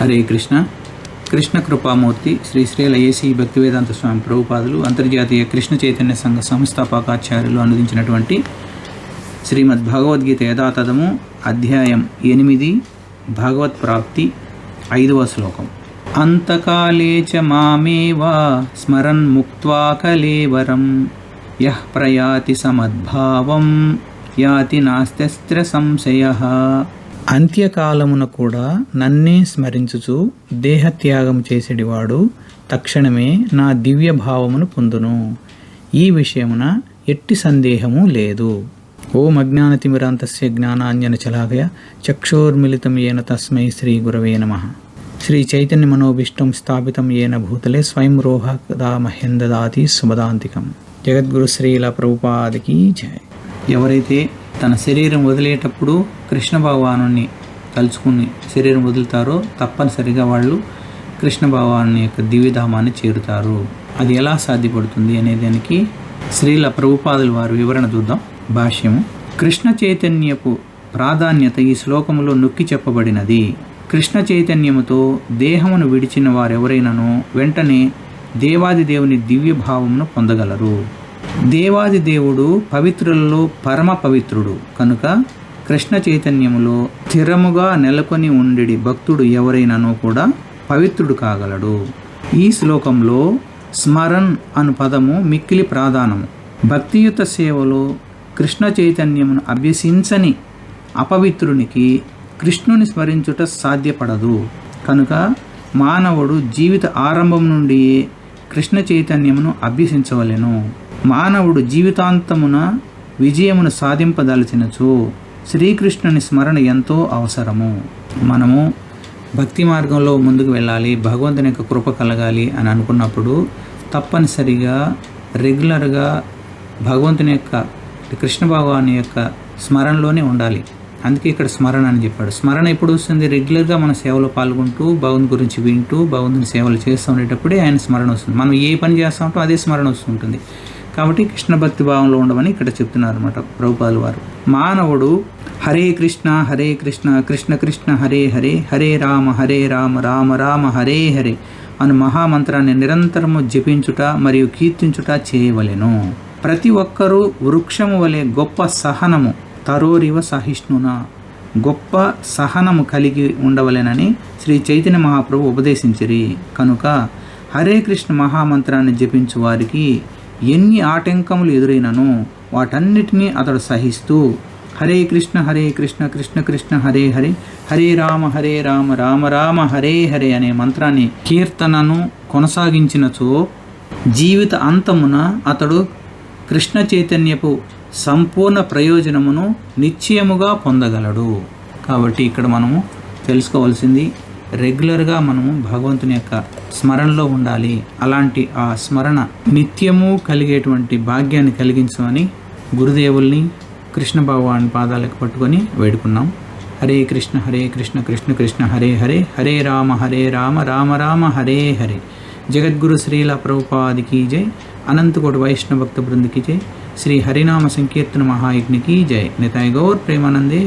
హరే కృష్ణ. కృష్ణ కృపామూర్తి శ్రీ శ్రీ ఏసీ భక్తివేదాంత స్వామి ప్రభుపాదులు అంతర్జాతీయ కృష్ణ చైతన్య సంఘ సంస్థాపకాచార్యులు అందించినటువంటి శ్రీమద్ భగవద్గీత యథాతథము అధ్యాయం ఎనిమిది భగవత్ ప్రాప్తి ఐదవ శ్లోకం. అంతకాలే చ మామేవా స్మరన్ ముక్త్వా కలేవరం యః ప్రయాతి సమద్భావం యాతి నాస్త్యస్త్ర సంశయ. అంత్యకాలమున కూడా నన్నే స్మరించుచు దేహత్యాగం చేసేటివాడు తక్షణమే నా దివ్య భావమును పొందును. ఈ విషయమున ఎట్టి సందేహము లేదు. ఓం అజ్ఞానతిమిరాంతస్య జ్ఞానాంజన చలాగయ చక్షోర్మిళితం ఏన తస్మై శ్రీ గురవే నమ. శ్రీ చైతన్య మనోభిష్టం స్థాపితం ఏన భూతలే స్వయం రోహదా మహేందదాతి సుమదాంతికం జగద్గురు శ్రీల ప్రభుపాదికి జయ. ఎవరైతే తన శరీరం వదిలేటప్పుడు కృష్ణ భగవాను తలుచుకుని శరీరం వదులుతారో తప్పనిసరిగా వాళ్ళు కృష్ణ భగవాను యొక్క దివ్యధామాన్ని చేరుతారు. అది ఎలా సాధ్యపడుతుంది అనే దానికి శ్రీల ప్రభుపాదుల వారి వివరణ చూద్దాం. భాష్యము. కృష్ణ చైతన్యపు ప్రాధాన్యత ఈ శ్లోకములో నొక్కి చెప్పబడినది. కృష్ణ చైతన్యముతో దేహమును విడిచిన వారెవరైనను వెంటనే దేవాది దేవుని దివ్య భావమును పొందగలరు. దేవాది దేవుడు పవిత్రులలో పరమ పవిత్రుడు. కనుక కృష్ణ చైతన్యములో స్థిరముగా నెలకొని ఉండి భక్తుడు ఎవరైనానో కూడా పవిత్రుడు కాగలడు. ఈ శ్లోకంలో స్మరణ్ అను పదము మిక్కిలి ప్రాధానము. భక్తియుత సేవలో కృష్ణ చైతన్యమును అభ్యసించని అపవిత్రునికి కృష్ణుని స్మరించుట సాధ్యపడదు. కనుక మానవుడు జీవిత ఆరంభం నుండియే కృష్ణ చైతన్యమును అభ్యసించవలెను. మానవుడు జీవితాంతమున విజయమును సాధింపదలచినచో శ్రీకృష్ణుని స్మరణ ఎంతో అవసరము. మనము భక్తి మార్గంలో ముందుకు వెళ్ళాలి భగవంతుని యొక్క కృప కలగాలి అని అనుకున్నప్పుడు తప్పనిసరిగా రెగ్యులర్గా భగవంతుని యొక్క కృష్ణ భగవాన్ యొక్క స్మరణలోనే ఉండాలి. అందుకే ఇక్కడ స్మరణ అని చెప్పాడు. స్మరణ ఎప్పుడు వస్తుంది? రెగ్యులర్గా మన సేవలో పాల్గొంటూ భగవంతుని గురించి వింటూ భగవంతుని సేవలు చేస్తూ ఉండేటప్పుడే ఆయన స్మరణ వస్తుంది. మనం ఏ పని చేస్తూ ఉంటో అదే స్మరణ వస్తుంటుంది కాబట్టి కృష్ణ భక్తి భావంలో ఉండమని ఇక్కడ చెప్తున్నారు అనమాట ప్రభుపాలు వారు. మానవుడు హరే కృష్ణ హరే కృష్ణ కృష్ణ కృష్ణ హరే హరే హరే రామ హరే రామ రామ రామ హరే హరే అను మహామంత్రాన్ని నిరంతరము జపించుట మరియు కీర్తించుట చేయవలెను. ప్రతి ఒక్కరూ వృక్షము వలె గొప్ప సహనము తరోరివ సహిష్ణున గొప్ప సహనము కలిగి ఉండవలెనని శ్రీ చైతన్య మహాప్రభు ఉపదేశించిరి. కనుక హరే కృష్ణ మహామంత్రాన్ని జపించు వారికి ఎన్ని ఆటంకములు ఎదురైనను వాటన్నిటినీ అతడు సహిస్తూ హరే కృష్ణ హరే కృష్ణ కృష్ణ కృష్ణ హరే హరే హరే రామ హరే రామ రామ రామ హరే హరే అనే మంత్రాన్ని కీర్తనను కొనసాగించినచో జీవిత అంతమున అతడు కృష్ణ చైతన్యపు సంపూర్ణ ప్రయోజనమును నిశ్చయముగా పొందగలడు. కాబట్టి ఇక్కడ మనము తెలుసుకోవాల్సింది రెగ్యులర్గా మనము భగవంతుని యొక్క స్మరణలో ఉండాలి. అలాంటి ఆ స్మరణ నిత్యము కలిగేటువంటి భాగ్యాన్ని కలిగించమని గురుదేవుల్ని కృష్ణ భగవాన్ పాదాలకు పట్టుకొని వేడుకున్నాం. హరే కృష్ణ హరే కృష్ణ కృష్ణ కృష్ణ హరే హరే హరే రామ హరే రామ రామ రామ హరే హరే. జగద్గురు శ్రీల ప్రభుపాదికి జై. అనంతకోటి వైష్ణవ భక్త బృందికి జై. శ్రీ హరినామ సంకీర్తన మహాయజ్ఞకి జై. నితాయ్ గౌర్ ప్రేమానందే.